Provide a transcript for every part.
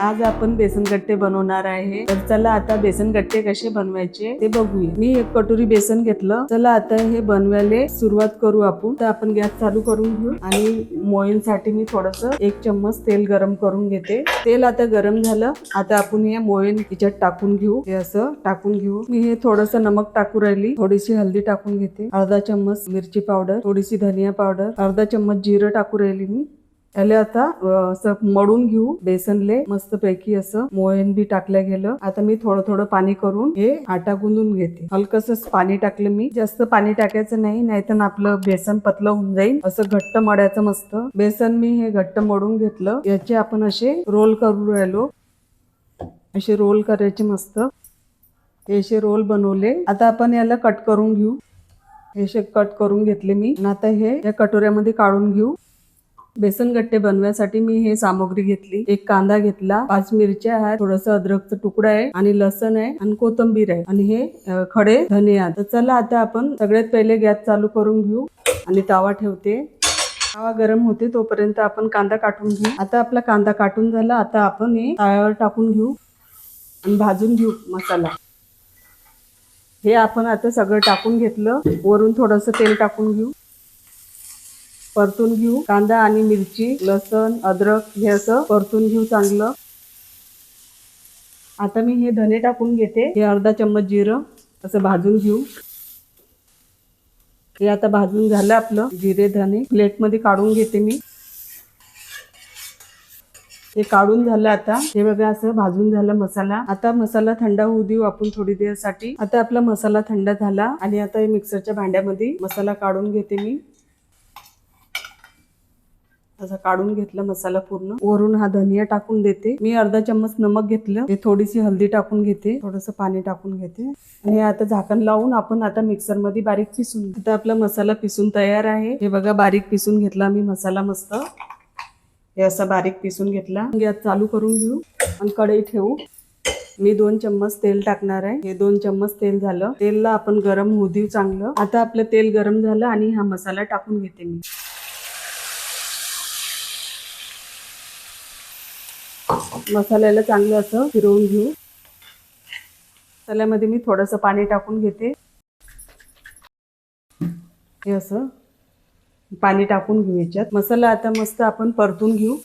आज आपण बेसन गट्टे बनवणार आहे. तर चला आता बेसन गट्टे कसे बनवायचे ते बघूया. मी एक कटोरी बेसन घेतलं. चला आता हे बनवायला सुरुवात करू आपण. तर आपण गॅस चालू करून घेऊ. आणि मोईनसाठी मी थोडस एक चम्मच तेल गरम करून घेते. तेल आता गरम झालं. आता आपण हे मोईन तिच्यात टाकून घेऊ. हे असं टाकून घेऊ. मी हे थोडस नमक टाकू राहिली. थोडीशी हल्दी टाकून घेते. अर्धा चम्मच मिरची पावडर. थोडीशी धनिया पावडर. अर्धा चम्मच जिरं टाकू राहिली मी. याला आता असं मळून घेऊ बेसनले मस्त पैकी असं मोहन बी टाकलं गेलं. आता मी थोडं थोडं पाणी करून हे आटा गुंदून घेते. हलकस पाणी टाकलं मी. जास्त पाणी टाकायचं नाही नाहीतर आपलं बेसन पतलं होऊन जाईल असं घट्ट मळायचं मस्त. बेसन मी हे घट्ट मळून घेतलं. याचे आपण असे रोल करू राहिलो. असे रोल करायचे मस्त. हे असे रोल बनवले. आता आपण याला कट करून घेऊ. हे असे कट करून घेतले मी. आणि आता हे या कटोऱ्यामध्ये काढून घेऊ. बेसन गट्टे बनवण्यासाठी मी हे सामग्री घेतली. एक कांदा घेतला पाच मिरच्या आहे थोडस अद्रकचा तुकडा आहे आणि लसण आहे आणि कोथंबीर आहे आणि हे खडे धने तर चला आता आपण सगळ्यात पहिले गॅस चालू करून घेऊ आणि तवा ठेवते. तवा गरम होते तोपर्यंत आपण कांदा काटून घेऊ. आता आपला कांदा काटून झाला. आता आपण हे तव्यावर टाकून घेऊ आणि भाजून घेऊ मसाला. हे आपण आता सगळं टाकून घेतलं. वरून थोडंसं तेल टाकून घेऊ. परतून घेऊ. कांदा आणि मिरची लसण अद्रक हे असं परतून घेऊ चांगलं. आता मी हे धने टाकून घेते. हे अर्धा चम्मच जिरं असं भाजून घेऊ. हे आता भाजून झालं आपलं. जिरे धने प्लेटमध्ये काढून घेते मी. हे काढून झालं आता. हे बघा असं भाजून झालं मसाला. आता मसाला थंड होऊ देऊ आपण थोडी देरसाठी आता आपला मसाला थंड झाला आणि आता हे मिक्सरच्या भांड्यामध्ये मसाला काढून घेते मी. तसा काढून घेतला मसाला पूर्ण. वरून हा धनिया टाकून देते. मी अर्धा चम्मच नमक घेतलं. हे थोडीशी हल्दी टाकून घेते. थोडस पाणी टाकून घेते. आणि आता झाकण लावून आपण आता मिक्सरमध्ये बारीक पिसून आता आपला मसाला पिसून तयार आहे. हे बघा बारीक पिसून घेतला मी मसाला मस्त. हे असा बारीक पिसून घेतला. गॅस चालू करून घेऊ. आणि कढई ठेवू. मी दोन चम्मच तेल टाकणार आहे. हे दोन चम्मच तेल झालं. तेलला आपण गरम होऊ देऊ चांगलं. आता आपलं तेल गरम झालं आणि हा मसाला टाकून घेते मी. मसाल्याला चांगलं असं फिरवून घेऊ. मसाल्यामध्ये मी थोडंसं पाणी टाकून घेते. हे असं पाणी टाकून घेऊ याच्यात. मसाला आता मस्त आपण परतून घेऊ.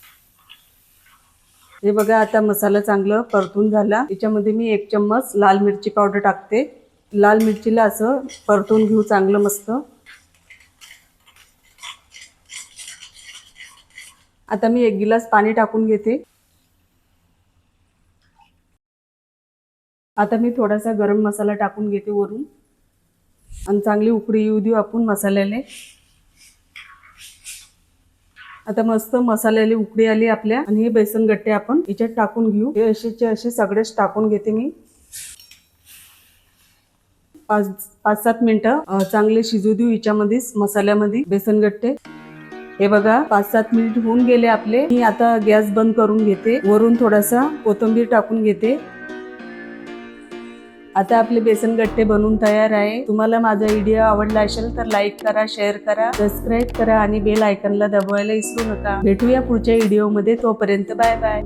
हे बघा आता मसाला चांगलं परतून झाला. याच्यामध्ये मी एक चम्मच लाल मिरची पावडर टाकते. लाल मिरचीला असं परतून घेऊ चांगलं मस्त. आता मी एक गिलास पाणी टाकून घेते. आता मी थोडासा गरम मसाला टाकून घेते वरून. आणि चांगली उकळी येऊ देऊ आपण मसाल्याले. आता मस्त मसाल्याला उकळी आली आपल्या. आणि हे बेसन गट्टे आपण याच्यात टाकून घेऊ. हे असेचे असे सगळेच टाकून घेते मी. पाच पाच सात मिनटं चांगले शिजू देऊ याच्यामध्येच मसाल्यामध्ये बेसन गट्टे. हे बघा पाच सात मिनिट होऊन गेले आपले. मी आता गॅस बंद करून घेते. वरून थोडासा कोथिंबीर टाकून घेते. आता आपले बेसन गट्टे बनवून तयार आहे. तुम्हाला माझा व्हिडिओ आवडला असेल तर लाईक करा शेअर करा सबस्क्राईब करा आणि बेल आयकनला दबवायला विसरू नका. भेटूया पुढच्या व्हिडिओमध्ये तोपर्यंत बाय बाय